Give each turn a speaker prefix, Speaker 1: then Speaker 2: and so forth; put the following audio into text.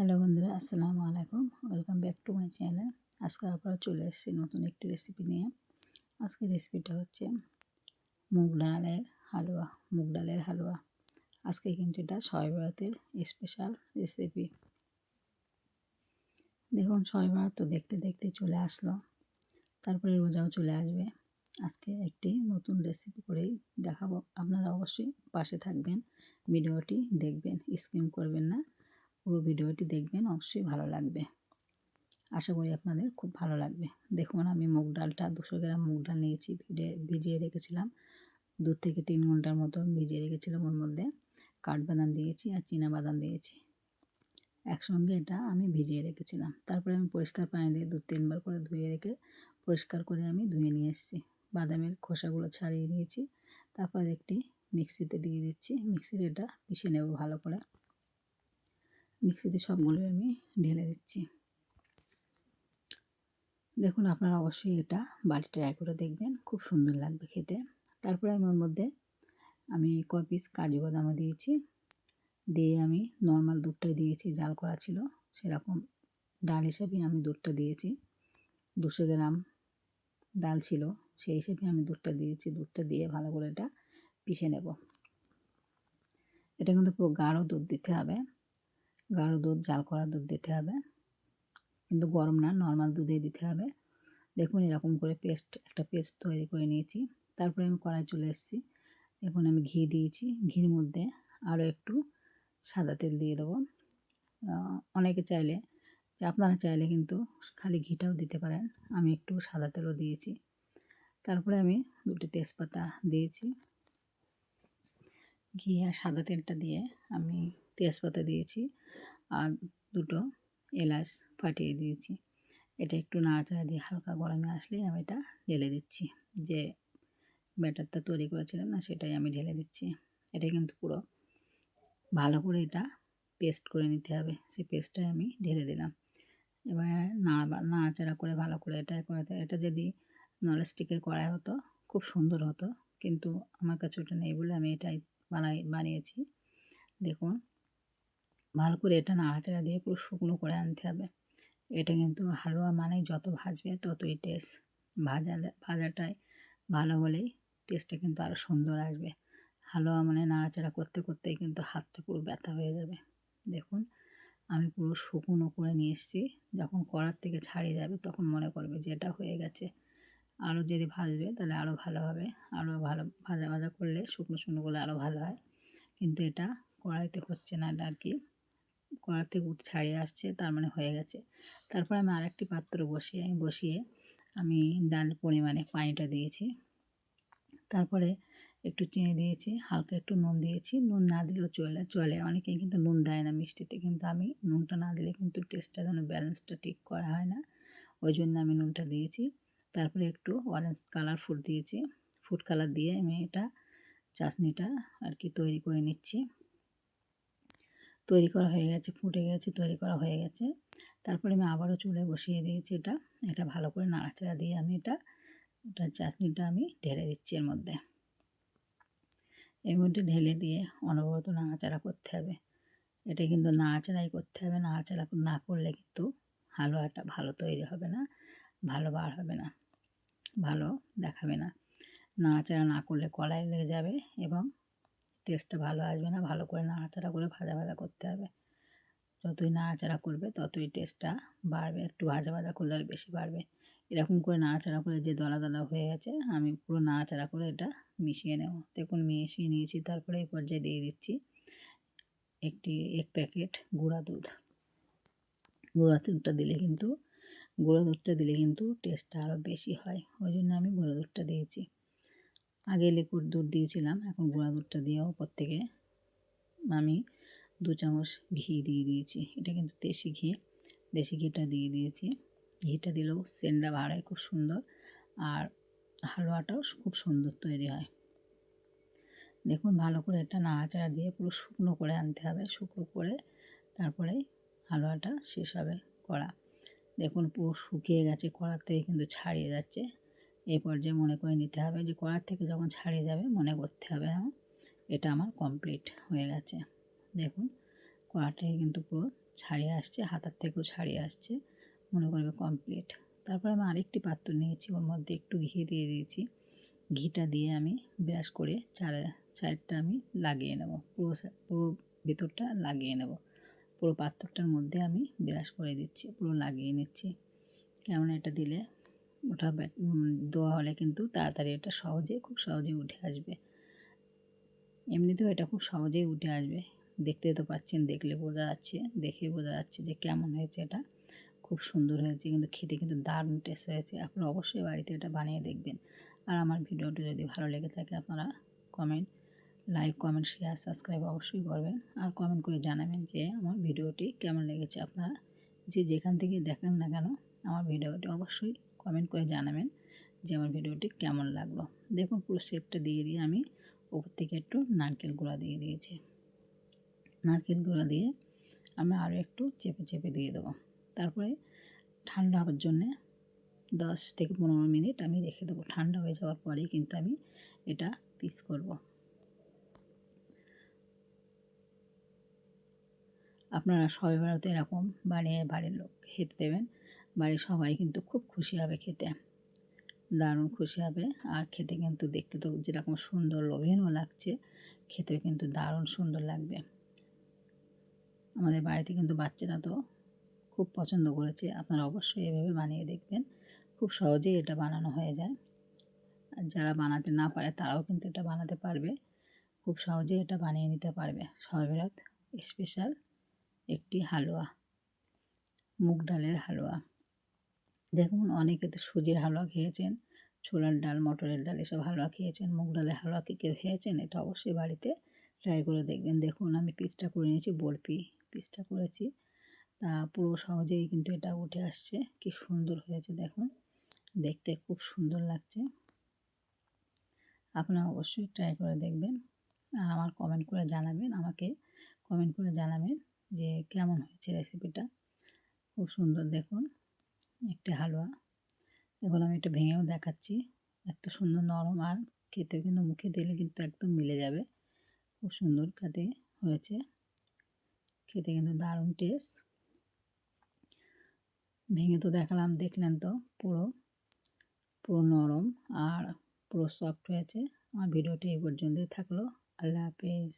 Speaker 1: Hello বন্ধুরা, আসসালামু আলাইকুম। Welcome back to my channel আজকে আবার চলে এসেছি নতুন একটি রেসিপি নিয়ে। আজকে রেসিপিটা হচ্ছে মুগ ডালের হালুয়া, মুগ ডালের হালুয়া। আজকে কিন্তু এটা ছয় ভারতের স্পেশাল রেসিপি দেখুন ছয় ভারত তো দেখতে দেখতে চলে আসলো। তারপরে রোজাও চলে আসবে। আজকে একটি নতুন রেসিপি করেই দেখাবো। আপনারা অবশ্যই পাশে থাকবেন। ভিডিওটি দেখবেন, স্কিম করবেন না। পুরো ভিডিওটি দেখবেন, অবশ্যই ভালো লাগবে। আশা করি আপনাদের খুব ভালো লাগবে। দেখুন, আমি মুগ ডালটা, দুশো গ্রাম মুগ ডাল নিয়েছি ভিজে ভিজিয়ে রেখেছিলাম। দু থেকে তিন ঘণ্টার মতো ভিজিয়ে রেখেছিলাম ওর মধ্যে। কাঠবাদাম দিয়েছি আর বাদাম দিয়েছি। একসঙ্গে এটা আমি ভিজিয়ে রেখেছিলাম। তারপরে আমি পরিষ্কার পানি দিয়ে দু, তিনবার করে ধুয়ে রেখে পরিষ্কার করে আমি ধুয়ে নিয়ে এসেছি। বাদামের খোসাগুলো ছাড়িয়ে নিয়েছি। তারপর একটি মিক্সিতে দিয়ে দিচ্ছি। মিক্সিতে এটা পিষে নেব ভালো করে। মিক্সিতে সবগুলো আমি ঢেলে দিচ্ছি। দেখুন আপনারা অবশ্যই এটা বাড়ি ট্রাই করে দেখবেন, খুব সুন্দর লাগবে খেতে। তারপরে আমি ওর মধ্যে আমি ক পিস কাজু বাদামও দিয়েছি, দিয়ে আমি নর্মাল দুধটাই দিয়েছি, জাল করা ছিল, সেরকম ডাল হিসেবে আমি দুধটা দিয়েছি। দুশো গ্রাম ডাল ছিল, সেই হিসেবে আমি দুধটা দিয়েছি, দুধটা দিয়ে ভালো করে এটা পিষে নেব। এটা কিন্তু পুরো গাঢ় দুধ দিতে হবে। গাঢ় দুধ, জাল করা দুধ দিতে হবে। কিন্তু গরম না নর্মাল দুধে দিতে হবে। দেখুন এরকম করে পেস্ট একটা পেস্ট তৈরি করে নিয়েছি। তারপরে আমি কড়াই চলে এসেছি। এখন আমি ঘি দিয়েছি। ঘির মধ্যে আরও একটু সাদা তেল দিয়ে দেবো। অনেকে চাইলে যে আপনারা চাইলে কিন্তু খালি ঘিটাও দিতে পারেন। আমি একটু সাদা তেলও দিয়েছি। তারপরে আমি দুটি তেজপাতা দিয়েছি। ঘি আর সাদা তেলটা দিয়ে আমি তেজপাতা দিয়েছি আর দুটো এলাচ ফাটিয়ে দিয়েছি। এটা একটু নাড়াচাড়া দিয়ে হালকা গরমে আসলেই আমি এটা ঢেলে দিচ্ছি। যে ব্যাটারটা তৈরি করেছিলাম না সেটাই আমি ঢেলে দিচ্ছি। এটা কিন্তু পুরো ভালো করে এটা পেস্ট করে নিতে হবে। সেই পেস্টটাই আমি ঢেলে দিলাম। এবার নাড়া, নাড়াচাড়া করে ভালো করে এটা করে এটা যদি ননস্টিকের কড়াই হতো, খুব সুন্দর হতো। কিন্তু আমার কাছে ওটা নেই বলে আমি এটাই বানাই, বানিয়েছি। দেখুন, ভালো করে এটা নাড়াচাড়া দিয়ে পুরো শুকনো করে আনতে হবে। এটা কিন্তু হালুয়া মানে যত ভাজবে ততই টেস্ট ভাজা, ভাজাটাই ভালো হলেই টেস্টটা কিন্তু আরও সুন্দর আসবে। হালুয়া মানে নাড়াচাড়া করতে করতেই কিন্তু হাতটা পুরো ব্যথা হয়ে যাবে। দেখুন, আমি পুরো শুকনো করে নিয়ে এসেছি। যখন কড়ার থেকে ছাড়িয়ে যাবে তখন মনে করবে যে এটা হয়ে গেছে। আরও যদি ভাজবে তাহলে আরও ভালো হবে। আরও ভালো ভাজা ভাজা করলে শুকনো শুকনো করলে আরও ভালো হয়। কিন্তু এটা কড়াইতে হচ্ছে না এটা আর কি। কড়া থেকে উঠে ছাড়িয়ে আসছে, তার মানে হয়ে গেছে। তারপর আমি আরেকটি পাত্র বসিয়ে বসিয়ে আমি ডাল পরিমাণে পানিটা দিয়েছি। তারপরে একটু চিনি দিয়েছি, হালকা একটু নুন দিয়েছি। নুন না দিলেও চলে চলে। অনেকেই কিন্তু নুন দেয় না মিষ্টিতে, কিন্তু আমি নুনটা না দিলে কিন্তু টেস্টটা যেন ব্যালেন্সটা ঠিক করা হয় না। ওই জন্য আমি নুনটা দিয়েছি। তারপরে একটু অরেঞ্জ কালার ফুড দিয়েছি। ফুড কালার দিয়ে আমি এটা চাশনিটা আর কি তৈরি করে নিচ্ছি। তৈরি করা হয়ে গেছে, ফুটে গেছে, তৈরি করা হয়ে গেছে। তারপরে আমি আবারও চুলে বসিয়ে দিয়েছি এটা। এটা ভালো করে নাড়াচাড়া দিয়ে আমি এটা এটা চাটনিটা আমি ঢেলে দিচ্ছি এর মধ্যে। এর মধ্যে ঢেলে দিয়ে অনবরত নাড়াচাড়া করতে হবে। এটা কিন্তু নাড়াচাড়াই করতে হবে, নাড়াচাড়া না করলে কিন্তু হালুয়াটা ভালো তৈরি হবে না, ভালো বার হবে না। ভালো দেখাবে না। নাড়াচাড়া না করলে কলাই লেগে যাবে এবং টেস্টটা ভালো আসবে না। ভালো করে নাড়াচাড়া করে ভাজা ভাজা করতে হবে। যতই নাড়াচাড়া করবে, ততই টেস্টটা বাড়বে। একটু ভাজা ভাজা করলে আর বেশি বাড়বে। এরকম করে নাড়াচাড়া করে যে দলা দলা হয়ে গেছে, আমি পুরো নাড়াচাড়া করে এটা মিশিয়ে নেব। দেখুন, মিশিয়ে নিয়েছি। তারপরে এই পর্যায়ে দিয়ে দিচ্ছি একটি এক প্যাকেট গুঁড়া দুধ। গুঁড়া দুধটা দিলে কিন্তু গুঁড়ো দুধটা দিলে কিন্তু টেস্টটা আরও বেশি হয়। ওই জন্য আমি গুঁড়ো দুধটা দিয়েছি। আগে লিকুইড দুধ দিয়েছিলাম, এখন গুঁড়া দুধটা দিয়েও ওপর থেকে আমি দু চামচ ঘি দিয়ে দিয়েছি। এটা কিন্তু দেশি ঘি। দেশি ঘিটা দিয়ে দিয়েছি। ঘিটা দিলেও সেন্ডা বাড়ায় খুব সুন্দর। আর হালুয়াটাও খুব সুন্দর তৈরি হয়। দেখুন, ভালো করে এটা নাড়াচাড়া দিয়ে পুরো শুকনো করে আনতে হবে। শুকনো করে তারপরে হালুয়াটা শেষ হবে করা। দেখুন পুরো শুকিয়ে গেছে, কড়ার থেকে কিন্তু ছাড়িয়ে যাচ্ছে। এই পর্যায়ে মনে করে নিতে হবে যে, কড়ার থেকে যখন ছাড়িয়ে যাবে, মনে করতে হবে হ্যাঁ এটা আমার কমপ্লিট হয়ে গেছে। দেখুন কড়াটাই কিন্তু পুরো ছাড়িয়ে আসছে, হাতার থেকেও ছাড়িয়ে আসছে, মনে করবে কমপ্লিট তারপর আমি আরেকটি পাত্র নিয়েছি, ওর মধ্যে একটু ঘি দিয়ে দিয়েছি। ঘিটা দিয়ে আমি ব্রাশ করে চার সাইডটা আমি লাগিয়ে নেব, পুরো পুরো ভেতরটা লাগিয়ে নেব। পুরো পাত্রটার মধ্যে আমি ব্রাশ করে দিচ্ছি, পুরো লাগিয়ে নিচ্ছি। কেমন এটা দিলে ওটা দেওয়া হলে কিন্তু তাড়াতাড়ি এটা সহজে, খুব সহজেই উঠে আসবে। এমনিতেও এটা খুব সহজেই উঠে আসবে। দেখতে তো পাচ্ছেন, দেখলে বোঝা যাচ্ছে, দেখে বোঝা যাচ্ছে যে কেমন হয়েছে এটা। খুব সুন্দর হয়েছে, কিন্তু খেতে কিন্তু দারুণ টেস্ট হয়েছে। আপনারা অবশ্যই বাড়িতে এটা বানিয়ে দেখবেন। আর আমার ভিডিওটি যদি ভালো লেগে থাকে আপনারা comment like comment share subscribe অবশ্যই করবেন। আর কমেন্ট করে জানাবেন যে আমার ভিডিওটি কেমন লেগেছে আপনারা। যে যেখান থেকে দেখেন না কেন, আমার ভিডিওটি অবশ্যই কমেন্ট করে জানাবেন যে আমার ভিডিওটি কেমন লাগল। দেখুন, পুরো শেপটা দিয়ে দিয়ে আমি উপর থেকে একটু নারকেল গুঁড়া দিয়ে দিয়েছি। নারকেল গুঁড়া দিয়ে আমি আরও একটু চেপে চেপে দিয়ে দেবো। তারপরে ঠান্ডা হওয়ার জন্যে দশ থেকে পনেরো মিনিট আমি রেখে দেবো। ঠান্ডা হয়ে যাওয়ার পরেই কিন্তু আমি এটা পিস করব। আপনারা সবাই বেড়াতে এরকম বানিয়ে বাড়ির লোক খেতে দেবেন। বাড়ির সবাই কিন্তু খুব খুশি হবে খেতে। দারুণ খুশি হবে। আর খেতে কিন্তু দেখতে তো যেরকম সুন্দর, লোভনীয় লাগছে, খেতেও কিন্তু দারুণ সুন্দর লাগবে। আমাদের বাড়িতে কিন্তু বাচ্চারা তো খুব পছন্দ করেছে। আপনারা অবশ্যই এভাবে বানিয়ে দেখবেন। খুব সহজেই এটা বানানো হয়ে যায়। আর যারা বানাতে না পারে, তারাও কিন্তু এটা বানাতে পারবে। খুব সহজেই এটা বানিয়ে নিতে পারবে। সবাই সরবরাত স্পেশাল একটি হালুয়া, মুগ ডালের হালুয়া। দেখুন, অনেকে তো সুজির হালুয়া খেয়েছেন, ছোলার ডাল, মটরের ডাল, এসব হালুয়া খেয়েছেন, মুগ ডালের হালুয়া কি কেউ খেয়েছেন? এটা অবশ্যই বাড়িতে ট্রাই করে দেখবেন। দেখুন, আমি পিসটা করে নিয়েছি, বরফি পিসটা করেছি। তা পুরো সহজেই কিন্তু এটা উঠে আসছে। কি সুন্দর হয়েছে, দেখুন। দেখতে খুব সুন্দর লাগছে। আপনারা অবশ্যই ট্রাই করে দেখবেন। আর আমার কমেন্ট করে জানাবেন, আমাকে কমেন্ট করে জানাবেন। যে কেমন হয়েছে রেসিপিটা খুব সুন্দর দেখুন, একটি হালুয়া। এখন আমি এটা ভেঙেও দেখাচ্ছি। এত সুন্দর নরম আর খেতে কিন্তু মুখে দিলে কিন্তু একদম মিলে যাবে। খুব সুন্দর খেতে হয়েছে। খেতে কিন্তু দারুণ টেস্ট ভেঙে তো দেখালাম, দেখলেন তো, পুরো। পুরো নরম আর পুরো সফট হয়েছে। আমার ভিডিওটি এই পর্যন্তই থাকল। আল্লাহ হাফেজ।